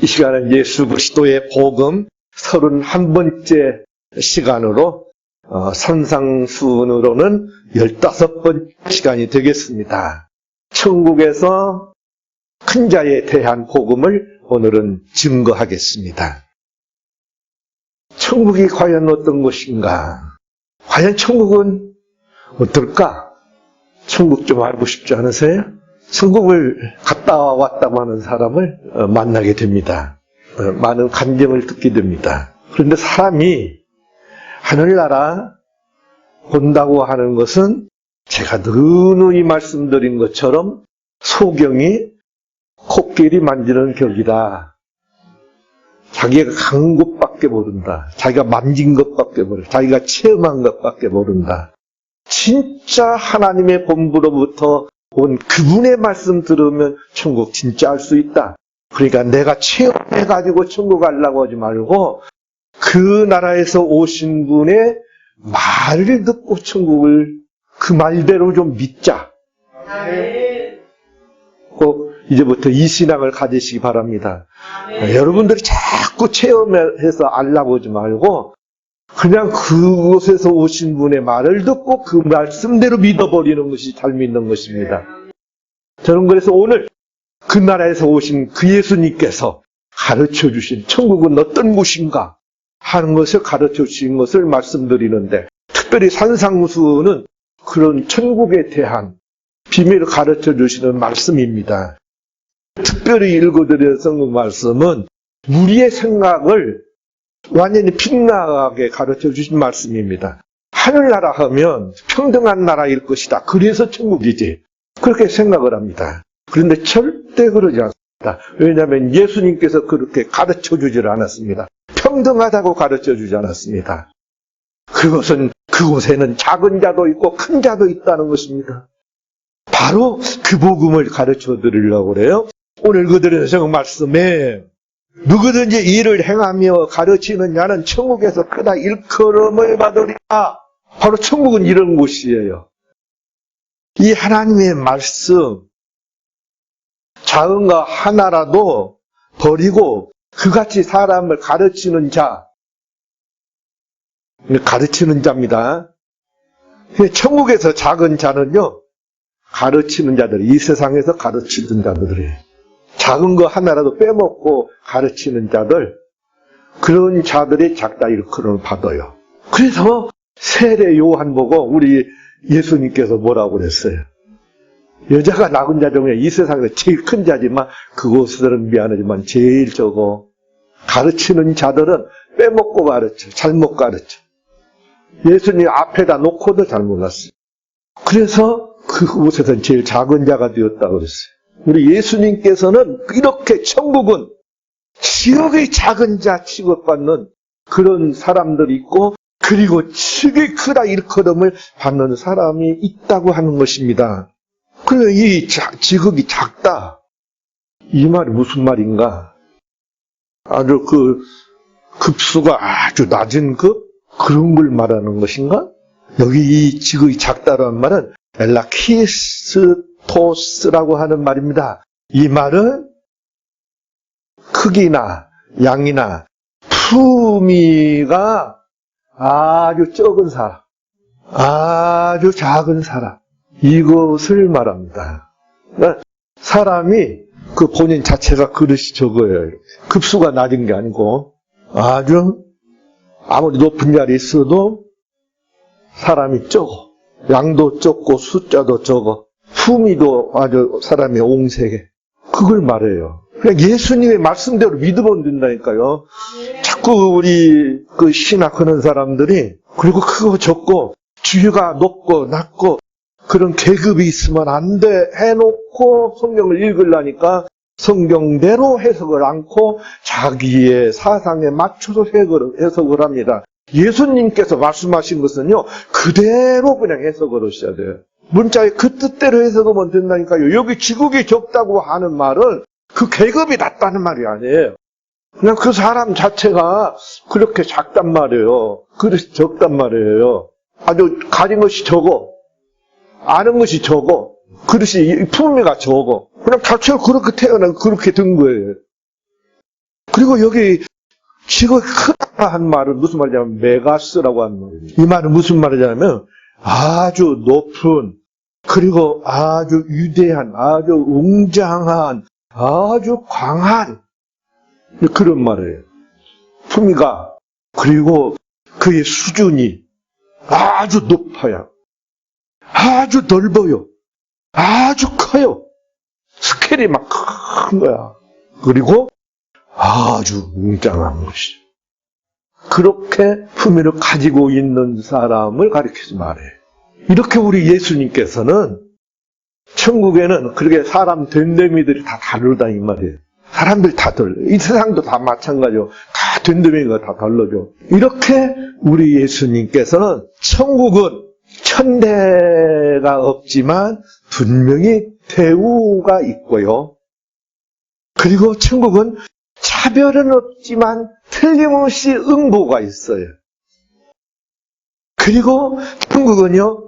이 시간은 예수 그리스도의 복음 31번째 시간으로 어, 선상순으로는 15번 시간이 되겠습니다. 천국에서 큰 자에 대한 복음을 오늘은 증거하겠습니다. 천국이 과연 어떤 것인가? 과연 천국은 어떨까? 천국 좀 알고 싶지 않으세요? 천국을 갔다 왔다고 하는 사람을 어, 만나게 됩니다. 어, 많은 감정을 듣게 됩니다. 그런데 사람이 하늘나라 본다고 하는 것은 제가 누누이 말씀드린 것처럼 소경이 코끼리 만지는 격이다. 자기가 간 곳밖에 모른다. 자기가 만진 것밖에 모른다. 자기가 체험한 것밖에 모른다. 진짜 하나님의 본부로부터 온 그분의 말씀 들으면 천국 진짜 알 수 있다. 그러니까 내가 체험해가지고 천국 가려고 하지 말고 그 나라에서 오신 분의 말을 듣고 천국을 그 말대로 좀 믿자. 꼭 이제부터 이 신앙을 가지시기 바랍니다. 여러분들이 자꾸 체험해서 알라고 하지 말고 그냥 그곳에서 오신 분의 말을 듣고 그 말씀대로 믿어버리는 것이 잘 믿는 것입니다. 저는 그래서 오늘 그 나라에서 오신 그 예수님께서 가르쳐 주신 천국은 어떤 곳인가 하는 것을 가르쳐 주신 것을 말씀드리는데 특별히 산상수는 그런 천국에 대한 비밀을 가르쳐 주시는 말씀입니다. 특별히 읽어드려서 그 말씀은 우리의 생각을 완전히 빗나가게 가르쳐 주신 말씀입니다. 하늘나라 하면 평등한 나라일 것이다. 그래서 천국이지. 그렇게 생각을 합니다. 그런데 절대 그러지 않습니다. 왜냐하면 예수님께서 그렇게 가르쳐 주질 않았습니다. 평등하다고 가르쳐 주지 않았습니다. 그것은 그곳에는 작은 자도 있고 큰 자도 있다는 것입니다. 바로 그 복음을 가르쳐 드리려고 그래요. 오늘 그들의 성 말씀에 누구든지 일을 행하며 가르치는 자는 천국에서 크다 일컬음을 받으리라. 바로 천국은 이런 곳이에요. 이 하나님의 말씀, 작은 거 하나라도 버리고 그같이 사람을 가르치는 자, 가르치는 자입니다. 천국에서 작은 자는요, 가르치는 자들, 이 세상에서 가르치는 자들이에요. 작은 거 하나라도 빼먹고 가르치는 자들, 그런 자들이 작다 일컬음을 받아요. 그래서 세례 요한 보고 우리 예수님께서 뭐라고 그랬어요? 여자가 낳은 자 중에 이 세상에서 제일 큰 자지만 그곳들은 미안하지만 제일 적어. 가르치는 자들은 빼먹고 가르쳐. 잘못 가르쳐. 예수님 앞에다 놓고도 잘못 갔어요. 그래서 그곳에서는 제일 작은 자가 되었다고 그랬어요. 우리 예수님께서는 이렇게 천국은 지역의 작은 자 취급받는 그런 사람들이 있고 그리고 지극히 크다 일컬음을 받는 사람이 있다고 하는 것입니다. 그래 이 자- 지극히 작다 이 말이 무슨 말인가? 아주 그 급수가 아주 낮은 급 그런 걸 말하는 것인가? 여기 이 지극히 작다라는 말은 엘라키스 토스라고 하는 말입니다. 이 말은 크기나 양이나 품위가 아주 적은 사람, 아주 작은 사람, 이것을 말합니다. 사람이 그 본인 자체가 그릇이 적어요. 급수가 낮은 게 아니고 아주 아무리 높은 자리에 있어도 사람이 적어. 양도 적고 숫자도 적어. 품위도 아주 사람이 옹색해. 그걸 말해요. 그냥 예수님의 말씀대로 믿으면 된다니까요. 자꾸 우리 그 신학하는 사람들이 그리고 크고 적고 주유가 높고 낮고 그런 계급이 있으면 안 돼 해놓고 성경을 읽으려니까 성경대로 해석을 않고 자기의 사상에 맞춰서 해석을 합니다. 예수님께서 말씀하신 것은요, 그대로 그냥 해석을 하셔야 돼요. 문자의 그 뜻대로 해석하면 된다니까요. 여기 지국이 적다고 하는 말은 그 계급이 낮다는 말이 아니에요. 그냥 그 사람 자체가 그렇게 작단 말이에요. 그래서 적단 말이에요. 아주 가진 것이 적어. 아는 것이 적어. 그릇이 품위가 적어. 그냥 자체로 그렇게 태어나 그렇게 된 거예요. 그리고 여기 지금 크다 한 말은 무슨 말이냐면 메가스라고 하는 말이에요. 이 말은 무슨 말이냐면 아주 높은 그리고 아주 위대한 아주 웅장한 아주 광한 그런 말이에요. 품위가 그리고 그의 수준이 아주 높아요. 아주 넓어요. 아주 커요. 스케일이 막 큰 거야. 그리고 아주 웅장한 것이. 그렇게 품위를 가지고 있는 사람을 가리키지 말해. 이렇게 우리 예수님께서는 천국에는 그렇게 사람 된데미들이 다 다르다 이 말이에요. 사람들 다 달라. 이 세상도 다 마찬가지요. 다 된데미가 다 달라져. 이렇게 우리 예수님께서는 천국은 천대가 없지만 분명히 대우가 있고요. 그리고 천국은 차별은 없지만 틀림없이 응보가 있어요. 그리고 천국은요,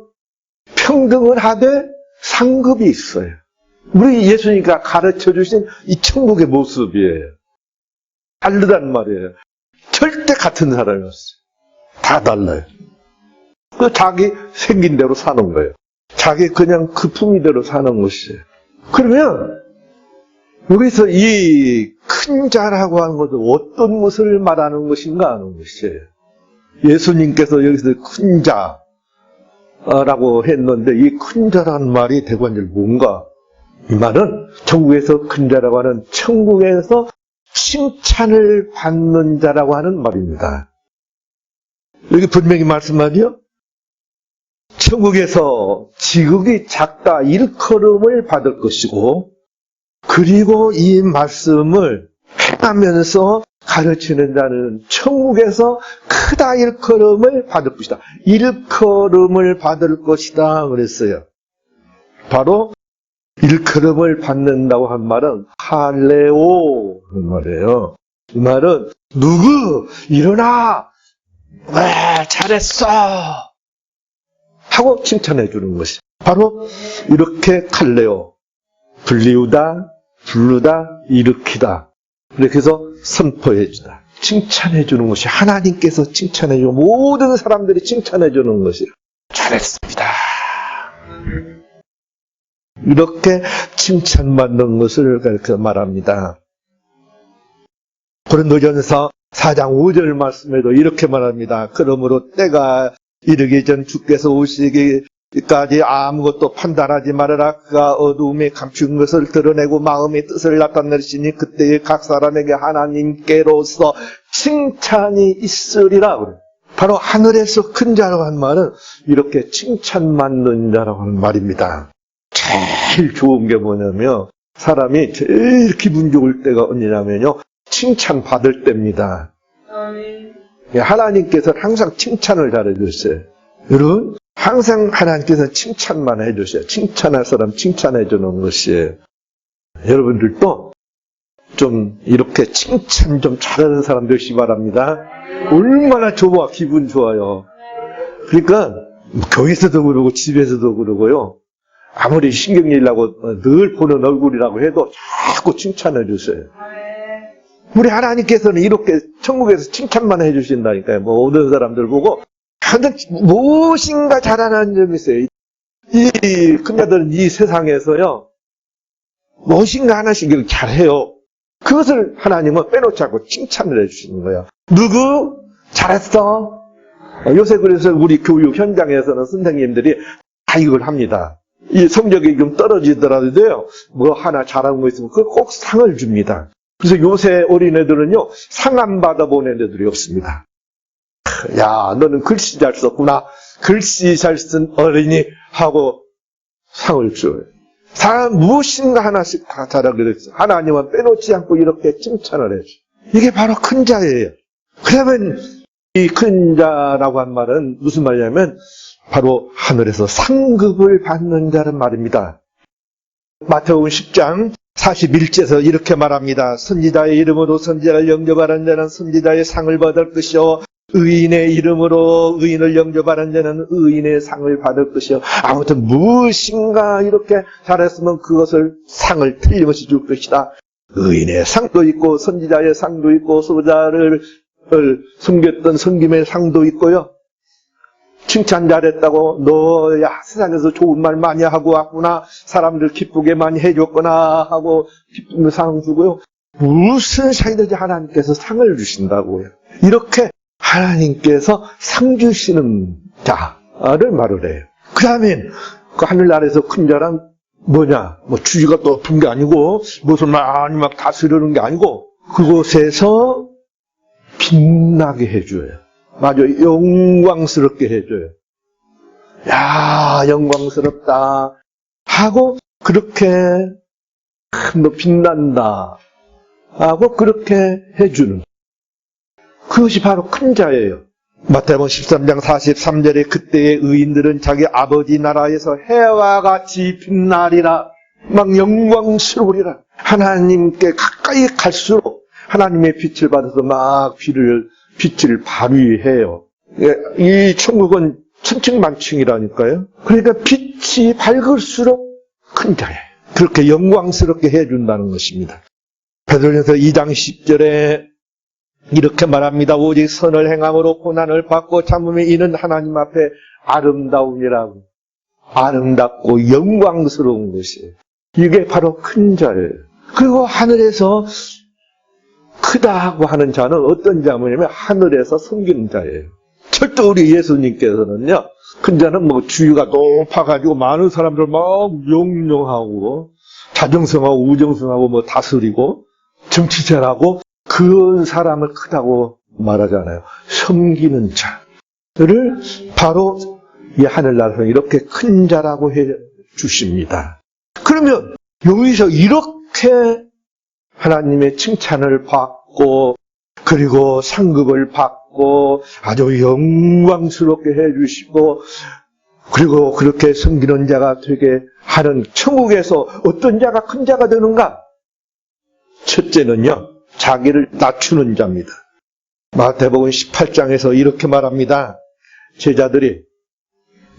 평등을 하되 상급이 있어요. 우리 예수님과 가르쳐 주신 이 천국의 모습이에요. 다르단 말이에요. 절대 같은 사람이 없어요. 다 달라요. 그 자기 생긴 대로 사는 거예요. 자기 그냥 그 품위대로 사는 것이에요. 그러면 여기서 이 큰 자라고 하는 것은 어떤 것을 말하는 것인가 하는 것이에요. 예수님께서 여기서 큰 자 라고 했는데 이 큰 자라는 말이 대관절 뭔가? 이 말은 천국에서 큰 자라고 하는 천국에서 칭찬을 받는 자라고 하는 말입니다. 여기 분명히 말씀하죠? 천국에서 지극히 작다 일컬음을 받을 것이고 그리고 이 말씀을 행하면서 가르치는 자는 천국에서 크다 일컬음을 받을 것이다. 일컬음을 받을 것이다 그랬어요. 바로 일컬음을 받는다고 한 말은 할레오 그 말이에요. 이 말은 누구 일어나 왜 잘했어 하고 칭찬해 주는 것이 바로 이렇게 칼레오 불리우다 부르다 일으키다 이렇게 해서 선포해 주다 칭찬해 주는 것이 하나님께서 칭찬해 주고 모든 사람들이 칭찬해 주는 것이 잘했습니다. 이렇게 칭찬받는 것을 그렇게 말합니다. 고린도전서 4장 5절 말씀에도 이렇게 말합니다. 그러므로 때가 이르기 전 주께서 오시기 까지 아무것도 판단하지 말아라. 그가 어두움에 감춘 것을 드러내고 마음의 뜻을 나타내시니 그때에 각 사람에게 하나님께로서 칭찬이 있으리라. 바로 하늘에서 큰 자라고 한 말은 이렇게 칭찬받는 자라고 하는 말입니다. 제일 좋은 게 뭐냐면 사람이 제일 기분 좋을 때가 언제냐면요. 칭찬받을 때입니다. 예, 하나님께서는 항상 칭찬을 잘해주세요. 여러분, 항상 하나님께서 칭찬만 해주세요. 칭찬할 사람 칭찬해주는 것이에요. 여러분들도 좀 이렇게 칭찬 좀 잘하는 사람 되시기 바랍니다. 얼마나 좋아, 기분 좋아요. 그러니까, 교회에서도 그러고, 집에서도 그러고요. 아무리 신경일라고 늘 보는 얼굴이라고 해도 자꾸 칭찬해 주세요. 우리 하나님께서는 이렇게 천국에서 칭찬만 해주신다니까요. 뭐, 모든 사람들 보고, 하여튼, 무엇인가 잘하는 점이 있어요. 이, 큰자들은 이 세상에서요, 무엇인가 하나씩 잘해요. 그것을 하나님은 빼놓지 않고 칭찬을 해주시는 거예요. 누구? 잘했어? 요새 그래서 우리 교육 현장에서는 선생님들이 다 이걸 합니다. 이 성적이 좀 떨어지더라도요, 뭐 하나 잘한 거 있으면 그걸 꼭 상을 줍니다. 그래서 요새 어린애들은요, 상 안 받아본 애들이 없습니다. 야, 너는 글씨 잘 썼구나. 글씨 잘 쓴 어린이 하고 상을 줘요. 사람 무엇인가 하나씩 다 잘하게 됐어. 하나님은 빼놓지 않고 이렇게 칭찬을 해줘. 이게 바로 큰 자예요. 그러면 이 큰 자라고 한 말은 무슨 말이냐면 바로 하늘에서 상급을 받는 자는 말입니다. 마태복음 10장 41節에서 이렇게 말합니다. 선지자의 이름으로 선지자를 영접하는 자는 선지자의 상을 받을 것이요 의인의 이름으로 의인을 영접하는 자는 의인의 상을 받을 것이요. 아무튼 무엇인가 이렇게 잘했으면 그것을 상을 틀림없이 줄 것이다. 의인의 상도 있고 선지자의 상도 있고 소자를 섬겼던 섬김의 상도 있고요. 칭찬 잘했다고 너 야 세상에서 좋은 말 많이 하고 왔구나 사람들 기쁘게 많이 해줬구나 하고 기쁨의 상 주고요. 무슨 상이든지 하나님께서 상을 주신다고요. 이렇게 하나님께서 상 주시는 자를 말을 해요. 그 다음에 그 하늘나라에서 큰 자란 뭐냐? 뭐 주지가 높은 게 아니고 무슨 많이 막 다스리는 게 아니고 그곳에서 빛나게 해줘요. 맞아, 영광스럽게 해줘요. 야, 영광스럽다. 하고 그렇게 너 빛난다. 하고 그렇게 해주는. 그것이 바로 큰 자예요. 마태복음 13장 43절에 그때의 의인들은 자기 아버지 나라에서 해와 같이 빛나리라. 막 영광스러우리라. 하나님께 가까이 갈수록 하나님의 빛을 받아서 막 빛을, 빛을 발휘해요. 예, 이 천국은 천층만층이라니까요. 그러니까 빛이 밝을수록 큰 자예요. 그렇게 영광스럽게 해준다는 것입니다. 베드로전서 2장 10절에 이렇게 말합니다. 오직 선을 행함으로 고난을 받고 참으면 이는 하나님 앞에 아름다움이라고. 아름답고 영광스러운 것이에요. 이게 바로 큰 자예요. 그리고 하늘에서 크다고 하는 자는 어떤 자냐면 하늘에서 섬기는 자예요. 철도 우리 예수님께서는요, 큰 자는 뭐 주위가 높아가지고 많은 사람들 막 용용하고, 자정성하고 우정성하고 뭐 다스리고, 정치자라고 그런 사람을 크다고 말하잖아요. 섬기는 자를 바로 이 하늘나라에서 이렇게 큰 자라고 해 주십니다. 그러면 여기서 이렇게 하나님의 칭찬을 받고 그리고 상급을 받고 아주 영광스럽게 해주시고 그리고 그렇게 섬기는 자가 되게 하는 천국에서 어떤 자가 큰 자가 되는가? 첫째는요, 자기를 낮추는 자입니다. 마태복음 18장에서 이렇게 말합니다. 제자들이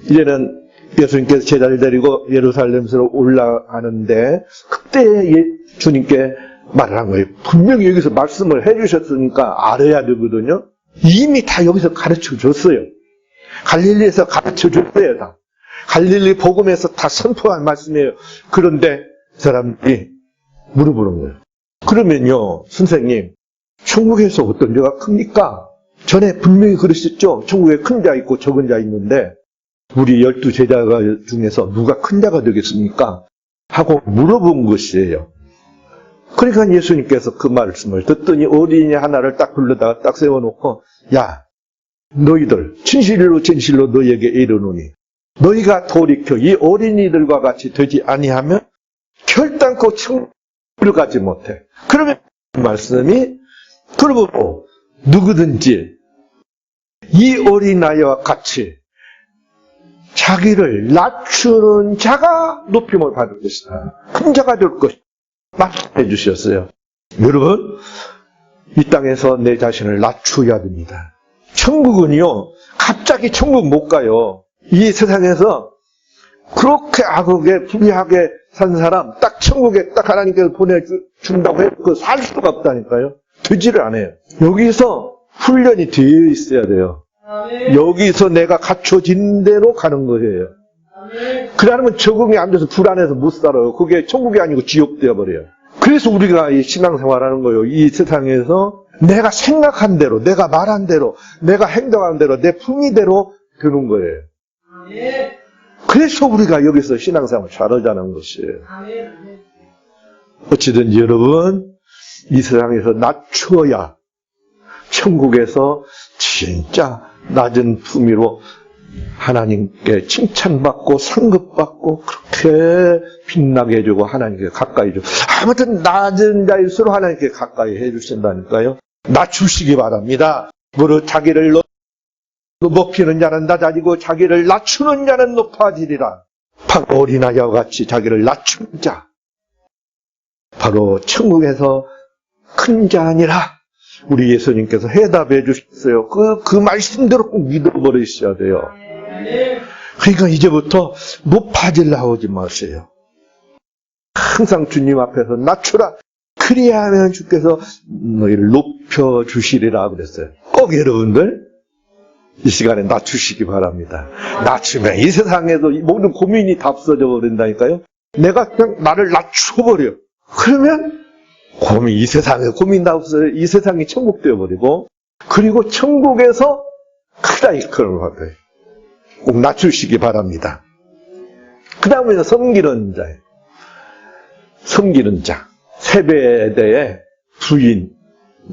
이제는 예수님께서 제자를 데리고 예루살렘으로 올라가는데 그때 예- 주님께 말을 한 거예요. 분명히 여기서 말씀을 해주셨으니까 알아야 되거든요. 이미 다 여기서 가르쳐 줬어요. 갈릴리에서 가르쳐 줬어요, 다. 갈릴리 복음에서 다 선포한 말씀이에요. 그런데 사람들이 물어보는 거예요. 그러면요, 선생님, 천국에서 어떤 자가 큽니까? 전에 분명히 그러셨죠? 천국에 큰 자 있고 적은 자 있는데, 우리 열두 제자가 중에서 누가 큰 자가 되겠습니까? 하고 물어본 것이에요. 그러니까 예수님께서 그 말씀을 듣더니 어린이 하나를 딱 불러다가 딱 세워놓고, 야, 너희들, 진실로 진실로 너희에게 이르노니, 너희가 돌이켜 이 어린이들과 같이 되지 아니하면 결단코 천국을 가지 못해. 그러면 그 말씀이, 그러므로 누구든지 이 어린아이와 같이 자기를 낮추는 자가 높임을 받을 것이다. 큰 자가 될 것이다. 말씀해 주셨어요. 여러분, 이 땅에서 내 자신을 낮추어야 됩니다. 천국은요, 갑자기 천국 못 가요. 이 세상에서 그렇게 악하게, 불의하게 산 사람, 딱 천국에 딱 하나님께서 보내준다고 해도 그살 수가 없다니까요. 되지를 않아요. 여기서 훈련이 되어 있어야 돼요. 여기서 내가 갖춰진 대로 가는 거예요. 그러면 적응이 안 돼서 불안해서 못 살아요. 그게 천국이 아니고 지옥 되어버려요. 그래서 우리가 이 신앙생활하는 거예요. 이 세상에서 내가 생각한 대로, 내가 말한 대로, 내가 행동한 대로, 내 품위대로 되는 거예요. 그래서 우리가 여기서 신앙생활 잘하자는 것이에요. 어찌든지 여러분, 이 세상에서 낮추어야 천국에서 진짜 낮은 품위로 하나님께 칭찬받고 상급받고 그렇게 빛나게 해주고 하나님께 가까이 해주고 아무튼 낮은 자일수록 하나님께 가까이 해주신다니까요. 낮추시기 바랍니다. 무릇 자기를 높- 높이는 자는 낮아지고 자기를 낮추는 자는 높아지리라. 바로 어린아이와 같이 자기를 낮추는 자. 바로 천국에서 큰 자 아니라 우리 예수님께서 해답해 주셨어요. 그, 그 말씀대로 꼭 믿어버리셔야 돼요. 그러니까 이제부터 높아질라 하지 마세요. 항상 주님 앞에서 낮추라. 그리야 하면 주께서 너희를 높여 주시리라 그랬어요. 꼭 여러분들 이 시간에 낮추시기 바랍니다. 낮추면 이 세상에도 이 모든 고민이 다 없어져 버린다니까요. 내가 그냥 나를 낮춰버려. 그러면 고민, 이 세상에 고민 다 없어요. 이 세상이 천국 되어 버리고, 그리고 천국에서 크다 이끌어 받아요. 꼭 낮추시기 바랍니다. 그 다음에 섬기는 자예요. 섬기는 자. 세배대의 부인.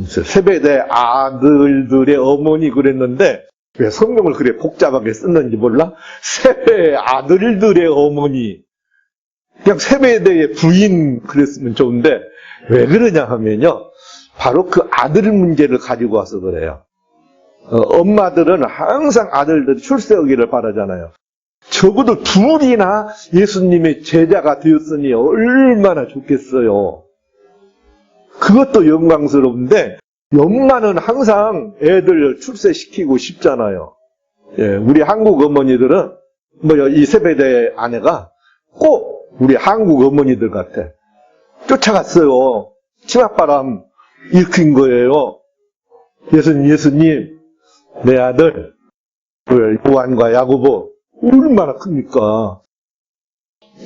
세배대 아들들의 어머니 그랬는데, 왜 성경을 그래 복잡하게 썼는지 몰라? 세배 아들들의 어머니. 그냥 세배대의 부인 그랬으면 좋은데, 왜 그러냐 하면요. 바로 그 아들 문제를 가지고 와서 그래요. 어, 엄마들은 항상 아들들이 출세하기를 바라잖아요. 적어도 둘이나 예수님의 제자가 되었으니 얼마나 좋겠어요. 그것도 영광스러운데, 엄마는 항상 애들 출세시키고 싶잖아요. 예, 우리 한국 어머니들은, 뭐, 이 세배대 아내가 꼭 우리 한국 어머니들 같아. 쫓아갔어요. 치맛바람 일으킨 거예요. 예수님, 예수님, 내 아들, 그 요한과 야고보, 얼마나 큽니까?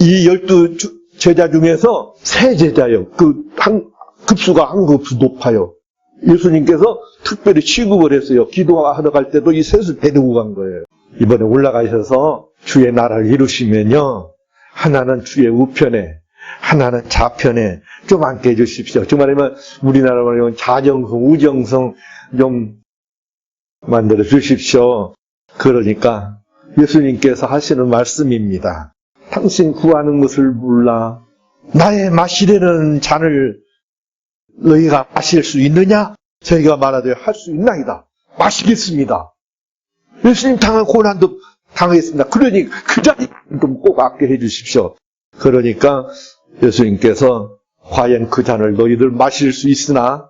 이 열두 주- 제자 중에서 세 제자요. 그, 한, 급수가 한 급수 높아요. 예수님께서 특별히 취급을 했어요. 기도하러 갈 때도 이 셋을 데리고 간 거예요. 이번에 올라가셔서 주의 나라를 이루시면요. 하나는 주의 우편에, 하나는 좌편에 좀 앉게 해주십시오. 즉 말하면 우리나라 말하면 자정성, 우정성 좀 만들어 주십시오. 그러니까 예수님께서 하시는 말씀입니다. 당신 구하는 것을 몰라. 나의 마시려는 잔을 너희가 마실 수 있느냐? 저희가 말하되 할 수 있나이다. 마시겠습니다. 예수님 당한 고난도 당했습니다. 그러니 그 자리 좀꼭 아껴 해 주십시오. 그러니까 예수님께서 과연 그 잔을 너희들 마실 수 있으나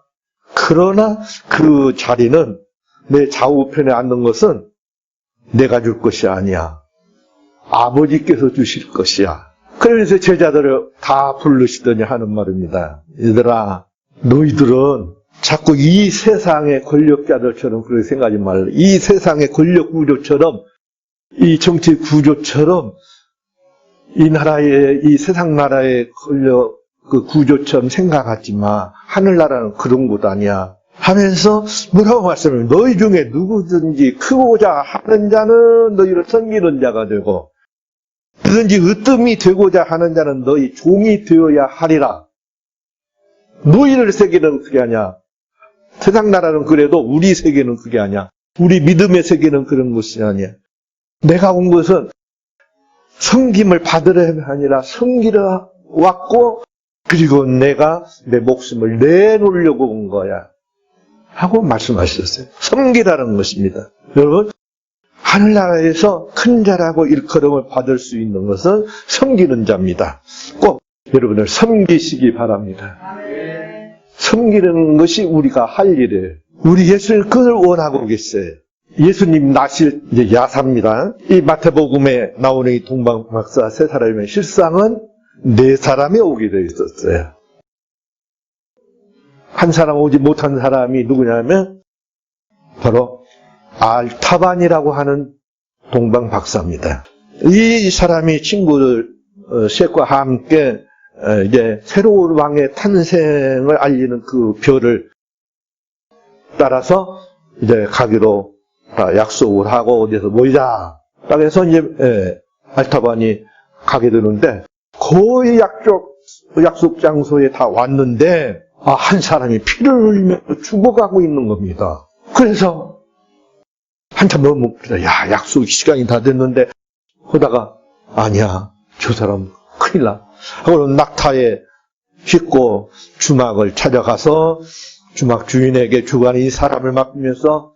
그러나 그 자리는 내 좌우편에 앉는 것은 내가 줄 것이 아니야. 아버지께서 주실 것이야. 그래서 제자들을 다 부르시더니 하는 말입니다. 얘들아, 너희들은 자꾸 이 세상의 권력자들처럼 그렇게 생각하지 말라. 이 세상의 권력 구조처럼, 이 정치 구조처럼, 이 나라의, 이 세상 나라의 권력 그 구조처럼 생각하지 마. 하늘나라는 그런 곳 아니야. 하면서 뭐라고 말씀을 너희 중에 누구든지 크고자 하는 자는 너희를 섬기는 자가 되고 누구든지 으뜸이 되고자 하는 자는 너희 종이 되어야 하리라. 너희를 세계는 그게 아니야. 세상 나라는 그래도 우리 세계는 그게 아니야. 우리 믿음의 세계는 그런 것이 아니야. 내가 온 것은 섬김을 받으려 아니라 섬기러 왔고 그리고 내가 내 목숨을 내놓으려고 온 거야. 하고 말씀하셨어요. 섬기라는 것입니다. 여러분, 하늘나라에서 큰 자라고 일컬음을 받을 수 있는 것은 섬기는 자입니다. 꼭 여러분을 섬기시기 바랍니다. 섬기는 것이 우리가 할 일이에요. 우리 예수님 그걸 원하고 계세요. 예수님 나실 이제 야사입니다. 이 마태복음에 나오는 이 동방박사 세 사람의 실상은 네 사람이 오게 되어 있었어요. 한 사람 오지 못한 사람이 누구냐면 바로 알타반이라고 하는 동방 박사입니다. 이 사람이 친구들 어, 셋과 함께 어, 이제 새로운 왕의 탄생을 알리는 그 별을 따라서 이제 가기로 다 약속을 하고 어디서 모이자. 딱 해서 이제 예, 알타반이 가게 되는데 거의 약속 약속 장소에 다 왔는데 아, 한 사람이 피를 흘리며 죽어가고 있는 겁니다. 그래서 한참 너무 야 약속 시간이 다 됐는데 하다가 아니야 저 사람 큰일 나. 하고 낙타에 싣고 주막을 찾아가서 주막 주인에게 주관이 사람을 맡기면서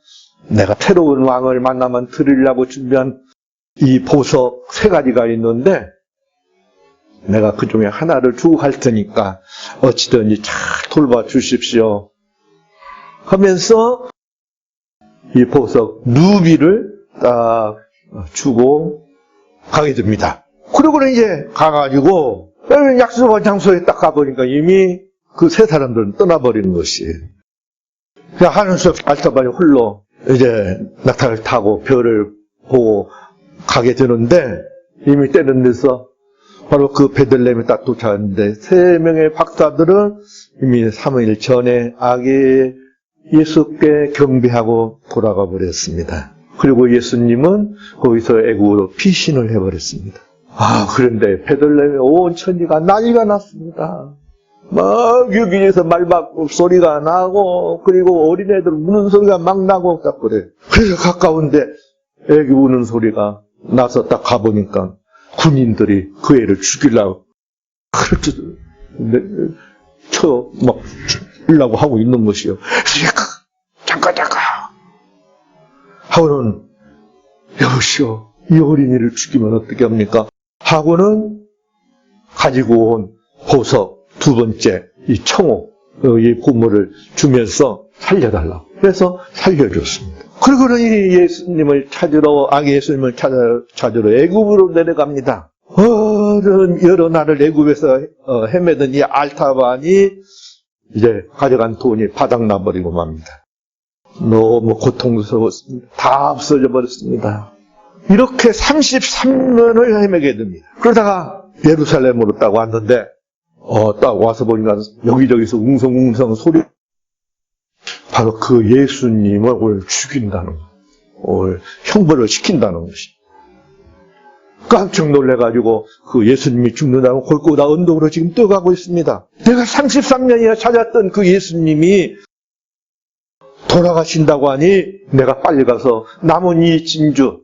내가 새로운 왕을 만나면 드리려고 준비한 이 보석 세 가지가 있는데 내가 그 중에 하나를 주고 갈 테니까 어찌든지 잘 돌봐 주십시오. 하면서 이 보석 누비를 딱 주고 가게 됩니다. 그러고는 이제 가가지고 약속한 장소에 딱 가보니까 이미 그 세 사람들은 떠나버리는 것이. 그냥 하늘속 알타반이 홀로 이제 낙타를 타고 별을 보고 가게 되는데 이미 때는 데서 바로 그 베들레헴에 딱 도착했는데 세 명의 박사들은 이미 3일 전에 아기 예수께 경배하고 돌아가 버렸습니다. 그리고 예수님은 거기서 애국으로 피신을 해버렸습니다. 아 그런데 베들레헴에 온 천지가 난리가 났습니다. 막 여기에서 말박 소리가 나고 그리고 어린애들 우는 소리가 막 나고 딱 그래. 그래서 가까운데 애기 우는 소리가 나서 딱 가보니까 군인들이 그 애를 죽이려고 그렇게 쳐막 죽이려고 하고 있는 것이요. 잠깐 잠깐 하고는 여보시오 이 어린이를 죽이면 어떻게 합니까? 하고는 가지고 온 보석 두 번째 이이 보물을 주면서 살려달라고 그래서 살려줬습니다. 그리고는 이 예수님을 찾으러 아기 예수님을 찾아, 찾으러 애굽으로 내려갑니다. 어른 여러 날을 애굽에서 어, 헤매던 이 알타반이 이제 가져간 돈이 바닥나 버리고 맙니다. 너무 고통스러웠습니다. 다 없어져 버렸습니다. 이렇게 33년을 헤매게 됩니다. 그러다가 예루살렘으로 딱 왔는데 어, 딱 와서 보니까 여기저기서 웅성웅성 소리 바로 그 예수님을 오늘 죽인다는 거. 오늘 형벌을 시킨다는 것이. 깜짝 놀래가지고 그 예수님이 죽는다고 골고다 언덕으로 지금 뛰어가고 있습니다. 내가 33년이나 찾았던 그 예수님이 돌아가신다고 하니 내가 빨리 가서 남은 이 진주,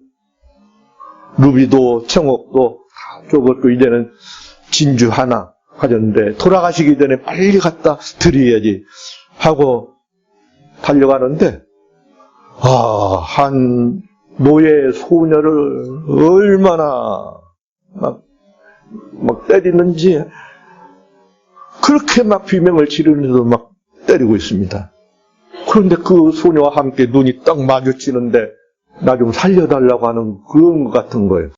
루비도 청옥도 다 저것도 이제는 진주 하나 가졌는데 돌아가시기 전에 빨리 갖다 드려야지 하고 달려가는데 아, 한 노예 소녀를 얼마나 막, 막 때리는지 그렇게 막 비명을 지르면서 막 때리고 있습니다. 그런데 그 소녀와 함께 눈이 딱 마주치는데 나 좀 살려달라고 하는 그런 것 같은 거예요.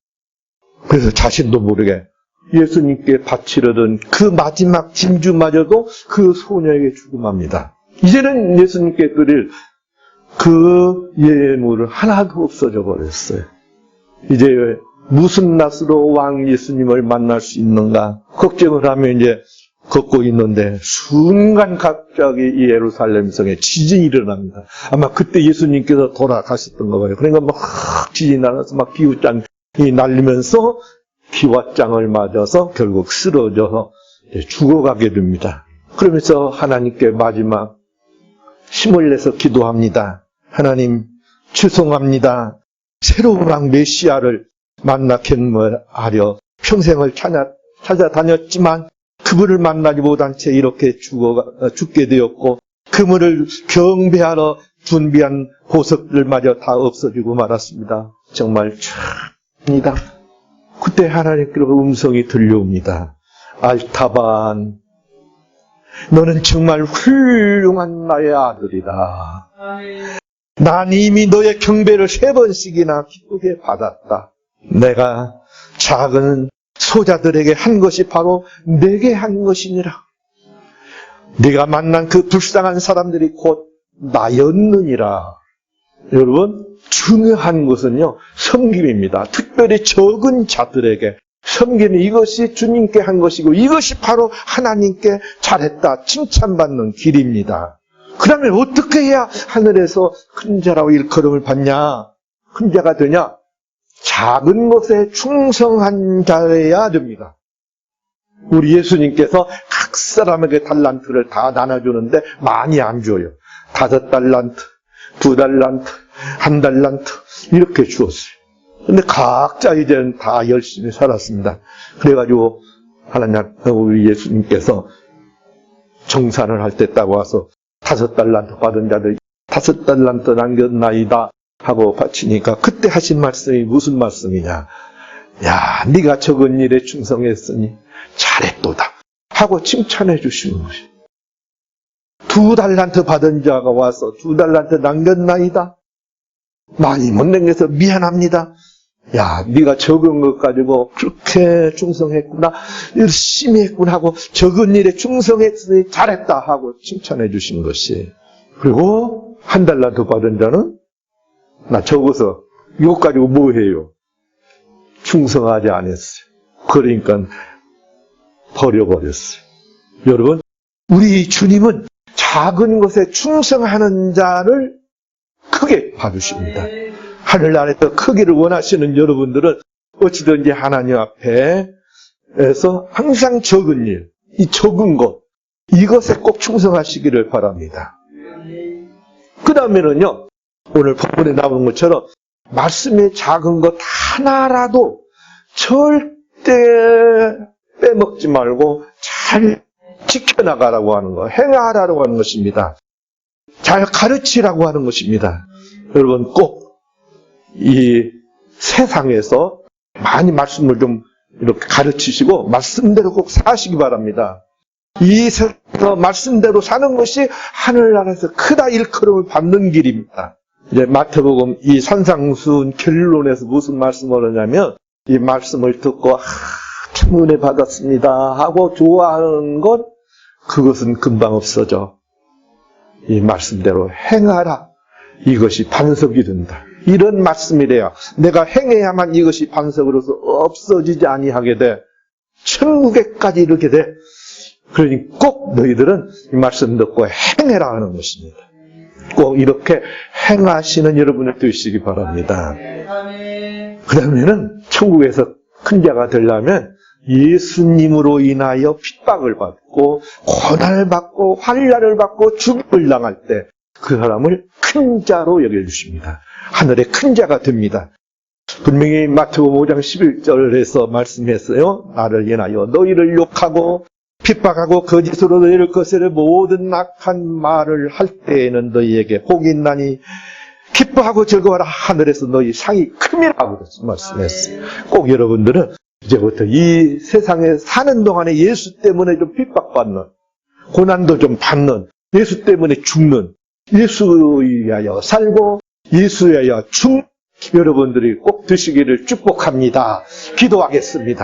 그래서 자신도 모르게 예수님께 바치려던 그 마지막 진주마저도 그 소녀에게 죽음합니다. 이제는 예수님께 드릴 그 예물을 하나도 없어져 버렸어요. 이제 무슨 낯으로 왕 예수님을 만날 수 있는가 걱정을 하며 이제 걷고 있는데 순간 갑자기 이 예루살렘 성에 지진이 일어납니다. 아마 그때 예수님께서 돌아가셨던 거예요. 그러니까 막 지진이 나서 막 기후장이 날리면서 기와장을 맞아서 결국 쓰러져서 죽어가게 됩니다. 그러면서 하나님께 마지막 힘을 내서 기도합니다. 하나님 죄송합니다. 새로운 왕 메시아를 만나 견머하려 평생을 찾아, 찾아다녔지만 그분을 만나지 못한 채 이렇게 죽어, 죽게 되었고 그분을 경배하러 준비한 보석들마저 다 없어지고 말았습니다. 정말 참,입니다. 그때 하나님께로 음성이 들려옵니다. 알타반, 너는 정말 훌륭한 나의 아들이다. 난 이미 너의 경배를 세 번씩이나 기쁘게 받았다. 내가 작은 소자들에게 한 것이 바로 내게 한 것이니라. 네가 만난 그 불쌍한 사람들이 곧 나였느니라. 여러분, 중요한 것은요, 섬김입니다. 특별히 적은 자들에게 섬기는 이것이 주님께 한 것이고 이것이 바로 하나님께 잘했다 칭찬받는 길입니다. 그러면 어떻게 해야 하늘에서 큰 자라고 일컬음을 받냐? 큰 자가 되냐? 작은 것에 충성한 자여야 됩니다. 우리 예수님께서 각 사람에게 달란트를 다 나눠주는데 많이 안 줘요. 다섯 달란트, 두 달란트, 한 달란트 이렇게 주었어요. 근데 각자 이제는 다 열심히 살았습니다. 그래가지고 하나님 우리 예수님께서 정산을 할 때 딱 와서 다섯 달란트 받은 자들 다섯 달란트 남겼나이다 하고 바치니까 그때 하신 말씀이 무슨 말씀이냐? 야, 네가 적은 일에 충성했으니 잘했도다 하고 칭찬해 주시는 것이. 두 달란트 받은 자가 와서 두 달란트 남겼나이다. 많이 못 남겨서 미안합니다. 야, 네가 적은 것 가지고 그렇게 충성했구나, 열심히 했구나 하고 적은 일에 충성했으니 잘했다 하고 칭찬해 주신 것이. 그리고 한 달란트 받은 자는 나 적어서 이것 가지고 뭐 해요? 충성하지 않았어요. 그러니까 버려버렸어요. 여러분, 우리 주님은 작은 것에 충성하는 자를 크게 봐주십니다. 하늘나라에서 크기를 원하시는 여러분들은 어찌든지 하나님 앞에서 항상 적은 일, 이 적은 것, 이것에 꼭 충성하시기를 바랍니다. 그 다음에는요, 오늘 본문에 나오는 것처럼 말씀의 작은 것 하나라도 절대 빼먹지 말고 잘 지켜나가라고 하는 거, 행하라고 하는 것입니다. 잘 가르치라고 하는 것입니다. 여러분 꼭 이 세상에서 많이 말씀을 좀 이렇게 가르치시고 말씀대로 꼭 사시기 바랍니다. 이 말씀대로 사는 것이 하늘나라에서 크다 일컬음을 받는 길입니다. 이제 마태복음 이 산상순 결론에서 무슨 말씀을 하냐면 이 말씀을 듣고 아, 참 은혜 받았습니다 하고 좋아하는 것 그것은 금방 없어져. 이 말씀대로 행하라. 이것이 반석이 된다. 이런 말씀이래요. 내가 행해야만 이것이 반석으로서 없어지지 아니하게 돼. 천국에까지 이르게 돼. 그러니 꼭 너희들은 이 말씀 듣고 행해라 하는 것입니다. 꼭 이렇게 행하시는 여러분이 되시기 바랍니다. 그 다음에는 천국에서 큰 자가 되려면 예수님으로 인하여 핍박을 받고 고난을 받고 환란을 받고 죽음을 당할 때 그 사람을 큰 자로 여겨 주십니다. 하늘의 큰 자가 됩니다. 분명히 마태복음 5장 11절에서 말씀했어요. 나를 인하여 너희를 욕하고 핍박하고 거짓으로 너희를 거스를 모든 악한 말을 할 때에는 너희에게 복이 있나니 기뻐하고 즐거워라 하늘에서 너희 상이 큼이라고 말씀했어요. 꼭 여러분들은 이제부터 이 세상에 사는 동안에 예수 때문에 좀 핍박받는 고난도 좀 받는 예수 때문에 죽는 예수여야 살고 예수여야 죽 여러분들이 꼭 드시기를 축복합니다. 기도하겠습니다.